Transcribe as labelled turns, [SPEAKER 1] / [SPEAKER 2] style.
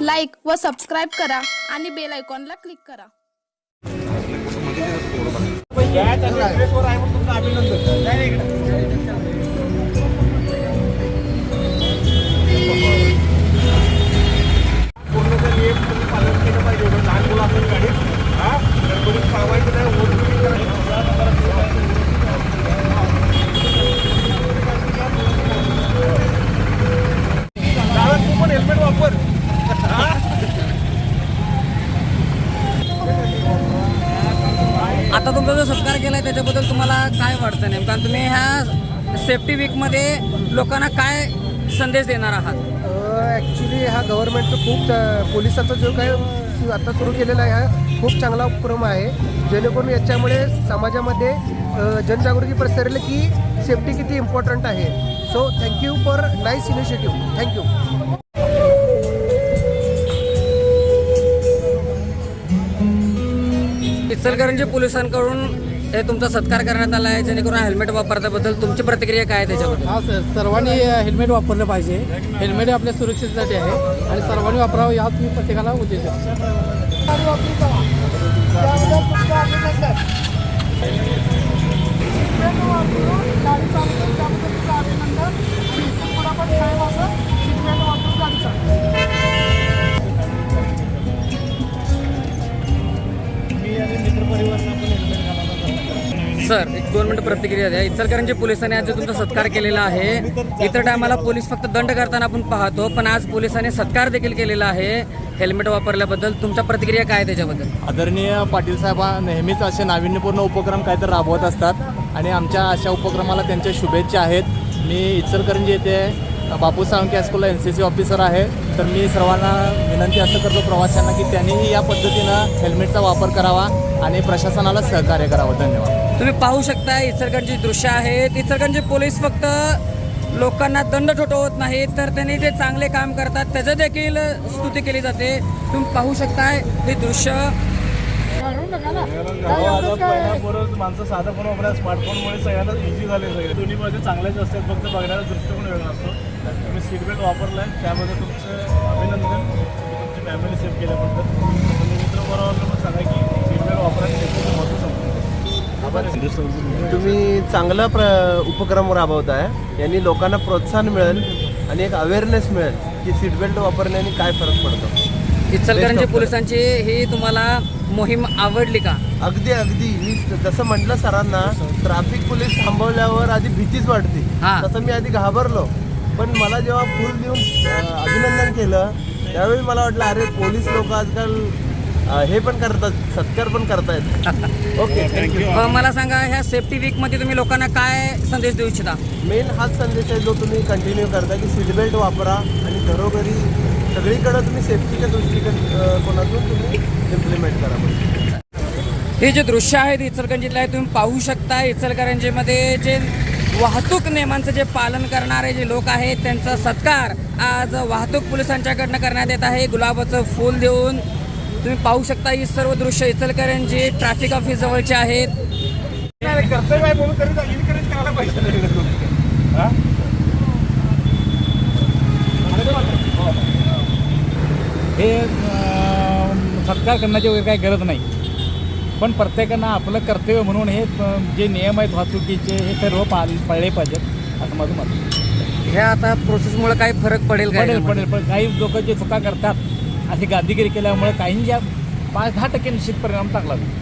[SPEAKER 1] Like व subscribe करा आणि बेल आयकॉनला क्लिक करा.
[SPEAKER 2] अभिनंदन जो सत्कार केलाय त्याच्याबद्दल तुम्हाला काय वाटतं नेमकं? कारण तुम्ही ह्या सेफ्टी वीकमध्ये लोकांना काय संदेश देणार आहात?
[SPEAKER 3] ॲक्च्युली हा गव्हर्नमेंटचं खूप पोलिसांचा जो काय आता सुरू केलेला आहे हा खूप चांगला उपक्रम आहे. जेणेकरून याच्यामुळे समाजामध्ये जनजागृती पसरेल की सेफ्टी किती इम्पॉर्टंट आहे. So thank you for nice initiative thank you
[SPEAKER 2] Ichalkaranji पोलिसांकडून हे तुमचा सत्कार करण्यात आला आहे जेणेकरून हेल्मेट वापरल्याबद्दल तुमची प्रतिक्रिया काय आहे त्याच्याबद्दल?
[SPEAKER 4] हा सर. सर्वांनी हेल्मेट वापरलं पाहिजे. हेल्मेट हे आपल्या सुरक्षेसाठी आहे आणि सर्वांनी वापरावं यात मी प्रत्येकाला उद्देश आहे.
[SPEAKER 2] सर एक दोन मिनिट प्रतिक्रिया द्या. इचलकरंजी पोलिसांनी आज तुमचा सत्कार केलेला आहे इतर टायमाला पोलीस फक्त दंड करताना आपण पाहतो पण आज पोलिसांनी सत्कार देखील केलेला आहे. हेल्मेट वापरल्याबद्दल तुमच्या प्रतिक्रिया काय आहे त्याच्याबद्दल?
[SPEAKER 5] आदरणीय पाटील साहेब नेहमीच असे नाविन्यपूर्ण उपक्रम काहीतरी राबवत असतात आणि आमच्या अशा उपक्रमाला त्यांच्या शुभेच्छा आहेत. मी इचलकरंजी येथे बापू सावंकी हायस्कूलला एन सी सी ऑफिसर आहे. तर मी सर्वांना विनंती असं करतो प्रवाशांना की त्यांनीही या पद्धतीनं हेल्मेटचा वापर करावा आणि प्रशासनाला सहकार्य करावं. धन्यवाद.
[SPEAKER 2] तुम्ही पाहू शकता इचलकरंजी दृश्य आहेत इचलकरंजी पोलीस फक्त लोकांना दंड ठोठवत नाहीत तर त्यांनी जे चांगले काम करतात त्याचं देखील स्तुती केली जाते. तुम्ही पाहू शकताय हे दृश्य.
[SPEAKER 6] माणसं साधं फोन वापरायला स्मार्टफोनमुळे सगळ्यांनाच इझी झाले सगळे. दोन्ही मध्ये चांगलेच असतात. फक्त बघण्याचा दृष्टिकोन वेगळा असतो. तुम्ही सीट बेल्ट वापरलाय. त्याबद्दल तुमचं अभिनंदन. तुम्ही तुमची फॅमिली सेफ केल्याबद्दल. तुम्ही मित्रबरोबर पण सांगा की सीट बेल्ट वापरायला आहे.
[SPEAKER 3] तुम्ही चांगला प्र उपक्रम राबवत आहे यांनी लोकांना प्रोत्साहन मिळेल आणि एक अवेअरनेस मिळेल की सीट बेल्ट वापरण्याने काय फरक पडतो.
[SPEAKER 2] इचलकरंजी पोलिसांची ही तुम्हाला मोहीम आवडली का?
[SPEAKER 3] अगदी अगदी. मी जसं म्हटलं सरांना ट्रॅफिक पोलीस थांबवल्यावर आधी भीतीच वाटते.
[SPEAKER 2] हा.
[SPEAKER 3] तसं मी आधी घाबरलो. पण मला जेव्हा फुल देऊन अभिनंदन केलं त्यावेळी मला वाटलं अरे पोलीस लोक आजकाल हे पण करतात सत्कार पण करतायत. ओके थँक्यू
[SPEAKER 2] अ, मला सांगा ह्या सेफ्टी वीकमध्ये तुम्ही लोकांना काय संदेश देऊ इच्छिता?
[SPEAKER 3] मेन हाच संदेश आहे जो तुम्ही कंटिन्यू करता की सीट बेल्ट वापरा आणि घरोघरी सगळीकडं तुम्ही सेफ्टीच्या दृष्टिकोनातून तुम्ही इम्प्लिमेंट करा म्हणजे
[SPEAKER 2] हे जे दृश्य आहे ते इचलकरंजीतलं आहे तुम्ही पाहू शकता. इचलकरंजीमध्ये जे वाहतूक नियमांचं जे पालन करणारे जे लोक आहेत त्यांचा सत्कार आज वाहतूक पोलिसांच्याकडनं करण्यात येत आहे. गुलाबाचं फूल देऊन तुम्ही पाहू शकता ही सर्व दृश्य इचलकरंजी ट्रॅफिक ऑफिस जवळचे आहेत.
[SPEAKER 6] हे?
[SPEAKER 4] सत्कार करण्याची वगैरे काही गरज नाही. पण प्रत्येकानं आपलं कर्तव्य म्हणून हे जे नियम आहेत वाहतुकीचे हे सर्व पाल पाळले पाहिजेत असं माझं मत.
[SPEAKER 2] ह्या आता प्रोसेसमुळे काही फरक पडेल का
[SPEAKER 4] पडेल? पडेल पण काही लोक जे चुका करतात अशी गादीगिरी केल्यामुळे काहींच्या पाच दहा टक्के निश्चित परिणाम टाकला जाईल